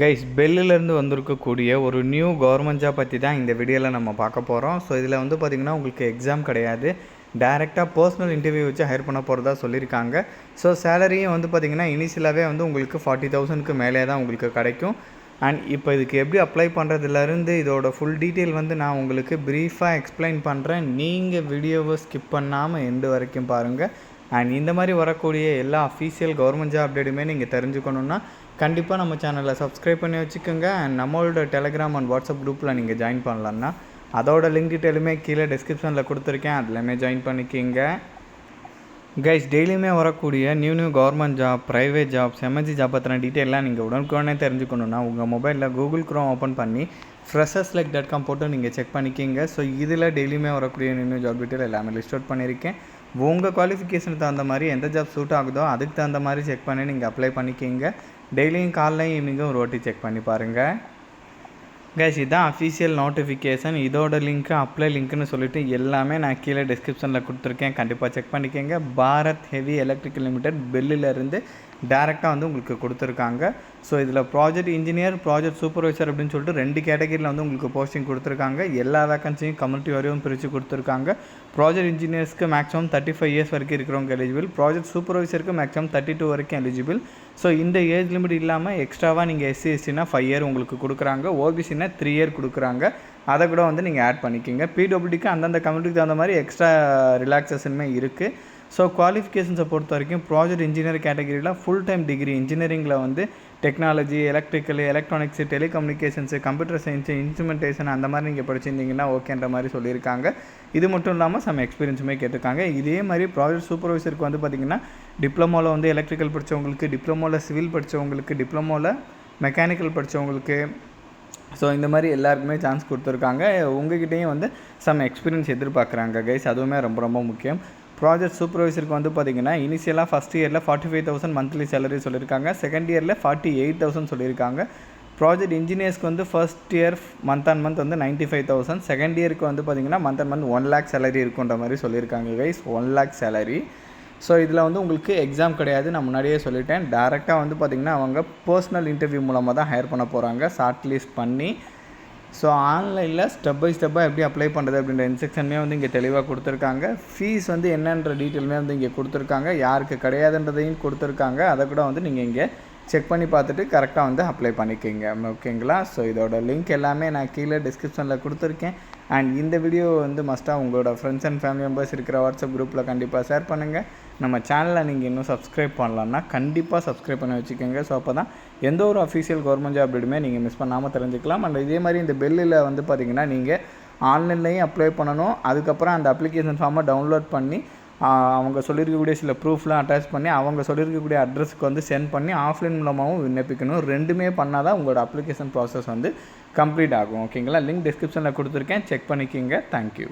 Guys பெல்லிலேருந்து வந்திருக்கக்கூடிய ஒரு new government job பற்றி தான் இந்த வீடியோவில் நம்ம பார்க்க போகிறோம் ஸோ இதில் வந்து பார்த்திங்கன்னா உங்களுக்கு எக்ஸாம் கிடையாது. டேரெக்டாக பர்சனல் இன்டர்வியூ வச்சு ஹையர் பண்ண போகிறதா சொல்லியிருக்காங்க. ஸோ சேலரியும் வந்து பார்த்திங்கன்னா இனிஷியலாகவே வந்து உங்களுக்கு ஃபார்ட்டி தௌசண்ட்க்கு மேலே தான் உங்களுக்கு கிடைக்கும். அண்ட் இப்போ இதுக்கு எப்படி அப்ளை பண்ணுறதுலேருந்து இதோட ஃபுல் டீட்டெயில் வந்து நான் உங்களுக்கு ப்ரீஃபாக எக்ஸ்பிளைன் பண்ணுறேன் நீங்கள் வீடியோவை ஸ்கிப் பண்ணாமல் எண்டு வரைக்கும் பாருங்கள் அண்ட் இந்த மாதிரி வரக்கூடிய எல்லா அஃபீஷியல் கவர்மெண்ட் ஜாப் அப்டேட்டுமே நீங்கள் தெரிஞ்சுக்கணுன்னா கண்டிப்பாக நம்ம சேனலை சப்ஸ்கிரைப் பண்ணி வச்சுக்கோங்க. அண்ட் நம்மளோட டெலகிராம் அண்ட் வாட்ஸ்அப் குரூப்பில் நீங்கள் ஜாயின் பண்ணலான்னா அதோட லிங்க் டீட்டெயிலுமே கீழே டிஸ்கிரிப்ஷனில் கொடுத்துருக்கேன். அதுலேயுமே ஜாயின் பண்ணிக்கிங்க. கைஸ் டெய்லியுமே வரக்கூடிய new new government job private jobs MNC job பற்றின டீட்டெயிலாம் நீங்கள் உடனுக்குடனே தெரிஞ்சுக்கணுன்னா உங்கள் மொபைலில் கூகுள் க்ரோம் ஓப்பன் பண்ணி ஃப்ரெஷர்ஸ் லைக் டாட் காம் போட்டு நீங்கள் செக் பண்ணிக்கிங்க. ஸோ இதில் டெய்லியுமே வரக்கூடிய நியூ நியூ ஜாப் டீட்டெயில் எல்லாமே லிஸ்ட் அவுட் பண்ணியிருக்கேன். உங்கள் குவாலிஃபிகேஷனுக்கு தகுந்த மாதிரி எந்த ஜாப் சூட் ஆகுதோ அதுக்கு தகுந்த மாதிரி செக் பண்ணி நீங்கள் அப்ளை பண்ணிக்கிங்க. டெய்லியும் காலைலையும் ஈவினிங்கும் ஒரு வாட்டி செக் பண்ணி பாருங்கள் கேஷ் இதுதான் அஃபீஷியல் நோட்டிஃபிகேஷன் இதோட லிங்க்கு அப்ளை லிங்க்னு சொல்லிட்டு எல்லாமே நான் கீழே டிஸ்கிரிப்ஷனில் கொடுத்துருக்கேன். கண்டிப்பாக செக் பண்ணிக்கோங்க. பாரத் ஹெவி எலக்ட்ரிக் லிமிடெட் பெல்லிலேருந்து டேரெக்டாக வந்து உங்களுக்கு கொடுத்துருக்காங்க. ஸோ இதில் ப்ராஜெக்ட் இன்ஜினியர் ப்ராஜெக்ட் சூப்பர்வைசர் அப்படின்னு சொல்லிட்டு ரெண்டு கேட்டகரியில் வந்து உங்களுக்கு போஸ்டிங் கொடுத்துருக்காங்க. எல்லா வேக்கன்சியும் கம்யூனிட்டி வரையும் பிரித்து கொடுத்துருக்காங்க. ப்ராஜெக்ட் இன்ஜினியர்ஸ்க்கு மேக்ஸிமம் தேர்ட்டி ஃபைவ் இயர்ஸ் வரைக்கும் இருக்கிறவங்க எலிஜிபிள் ப்ராஜெக்ட் சூப்பர்வைசருக்கு மேக்ஸிமம் தேர்ட்டி டூ வரைக்கும் எலிஜிபிள் ஸோ இந்த ஏஜ் லிமிட் இல்லாமல் எக்ஸ்ட்ராவாக நீங்கள் எஸ்சி எஸ்டினா ஃபைவ் இயர் உங்களுக்கு கொடுக்குறாங்க. ஓபிசினா த்ரீ இயர் கொடுக்குறாங்க. அதை கூட வந்து நீங்கள் ஆட் பண்ணிக்கிங்க. பிடபிள்யூடிக்கு அந்தந்த கம்யூனிட்டிக்கு தகுந்த மாதிரி எக்ஸ்ட்ரா ரிலாக்ஸேஷனுமே இருக்குது ஸோ குவாலிஃபிகேஷன்ஸை பொறுத்த வரைக்கும் ப்ராஜெக்ட் இன்ஜினியர் கேட்டகரியில் ஃபுல் டைம் டிகிரி இன்ஜினியரிங்கில் வந்து technology electrical electronics telecommunications computer science instrumentation அந்த மாதிரி நீங்கள் படிச்சிருந்தீங்கன்னா ஓகேன்ற மாதிரி சொல்லியிருக்காங்க. இது மட்டும் இல்லாமல் சம் எக்ஸ்பீரியன்ஸுமே கேட்டிருக்காங்க. இதே மாதிரி ப்ராஜெக்ட் சூப்பர்வைசருக்கு வந்து பார்த்திங்கன்னா டிப்ளமோவில் வந்து எலக்ட்ரிக்கல் படித்தவங்களுக்கு டிப்ளமோவில் சிவில் படித்தவங்களுக்கு டிப்ளமோவில் மெக்கானிக்கல் படித்தவங்களுக்கு ஸோ இந்த மாதிரி எல்லாருக்குமே சான்ஸ் கொடுத்துருக்காங்க. உங்ககிட்டயும் வந்து சம் எக்ஸ்பீரியன்ஸ் எதிர்பார்க்குறாங்க கைஸ் அதுவுமே ரொம்ப ரொம்ப முக்கியம். ப்ராஜெக்ட் சூப்பர்வைசருக்கு வந்து பார்த்திங்கன்னா இனிஷியலாக ஃபஸ்ட் இயரில் forty five thousand monthly salary சொல்லியிருக்காங்க செகண்ட் இயரில் ஃபார்ட்டி எயிட் தௌசண்ட் சொல்லியிருக்காங்க ப்ராஜெக்ட் இன்ஜினியர்ஸ்க்கு வந்து first year month and month வந்து நைன்ட்டி ஃபைவ் தௌசண்ட் செகண்ட் இயருக்கு வந்து பார்த்தீங்கன்னா month and month one lakh salary இருக்குன்ற மாதிரி சொல்லியிருக்காங்க guys one lakh salary so இதில் வந்து உங்களுக்கு எக்ஸாம் கிடையாது. நான் முன்னாடியே சொல்லிட்டேன். டேரெக்டாக வந்து பார்த்திங்கன்னா அவங்க பர்சனல் இன்டர்வியூ மூலமாக தான் ஹையர் பண்ண போகிறாங்க ஷார்ட் லிஸ்ட் பண்ணி ஸோ ஆன்லைனில் ஸ்டெப் பை ஸ்டெப்பாக எப்படி அப்ளை பண்ணுறது அப்படின்ற இன்ஸ்ட்ரக்ஷனுமே வந்து இங்கே தெளிவாக கொடுத்துருக்காங்க. ஃபீஸ் வந்து என்னன்ற டீட்டெயிலுமே வந்து இங்கே கொடுத்துருக்காங்க. யாருக்கு கிடையாதுன்றதையும் கொடுத்துருக்காங்க. அதை கூட வந்து நீங்கள் இங்கே செக் பண்ணி பார்த்துட்டு கரெக்டாக வந்து அப்ளை பண்ணிக்கோங்க. ஓகேங்களா ஸோ இதோட லிங்க் எல்லாமே நான் கீழே டிஸ்கிரிப்ஷனில் கொடுத்துருக்கேன். அண்ட் இந்த வீடியோ வந்து மஸ்ட்டாக உங்களோட ஃப்ரெண்ட்ஸ் அண்ட் ஃபேமிலி மெம்பர்ஸ் இருக்கிற வாட்ஸ்அப் குரூப்பில் கண்டிப்பாக ஷேர் பண்ணுங்கள் நம்ம சேனலை நீங்கள் இன்னும் சப்ஸ்கிரைப் பண்ணலான்னா கண்டிப்பாக சப்ஸ்கிரைப் பண்ணி வச்சுக்கோங்க. ஸோ அப்போ தான் எந்த ஒரு அஃபீஷியல் கவர்மெண்ட் ஜாப் அப்டேட்டுமே நீங்கள் மிஸ் பண்ணாமல் தெரிஞ்சுக்கலாம். அண்ட் இதே மாதிரி இந்த பெல்லில் வந்து பார்த்திங்கன்னா நீங்கள் ஆன்லைன்லேயும் அப்ளை பண்ணணும். அதுக்கப்புறம் அந்த அப்ளிகேஷன் ஃபார்மை டவுன்லோட் பண்ணி அவங்க சொல்லியிருக்கக்கூடிய சில ப்ரூஃப்லாம் அட்டாச் பண்ணி அவங்க சொல்லியிருக்கக்கூடிய அட்ரஸ்க்கு வந்து சென்ட் பண்ணி ஆஃப்லைன் மூலமாகவும் விண்ணப்பிக்கணும். ரெண்டுமே பண்ணால் தான் உங்களோட அப்ளிகேஷன் ப்ராசஸ் வந்து கம்ப்ளீட் ஆகும். ஓகேங்களா லிங்க் டிஸ்கிரிப்ஷனில் கொடுத்துருக்கேன். செக் பண்ணிக்கிங்க. தேங்க்யூ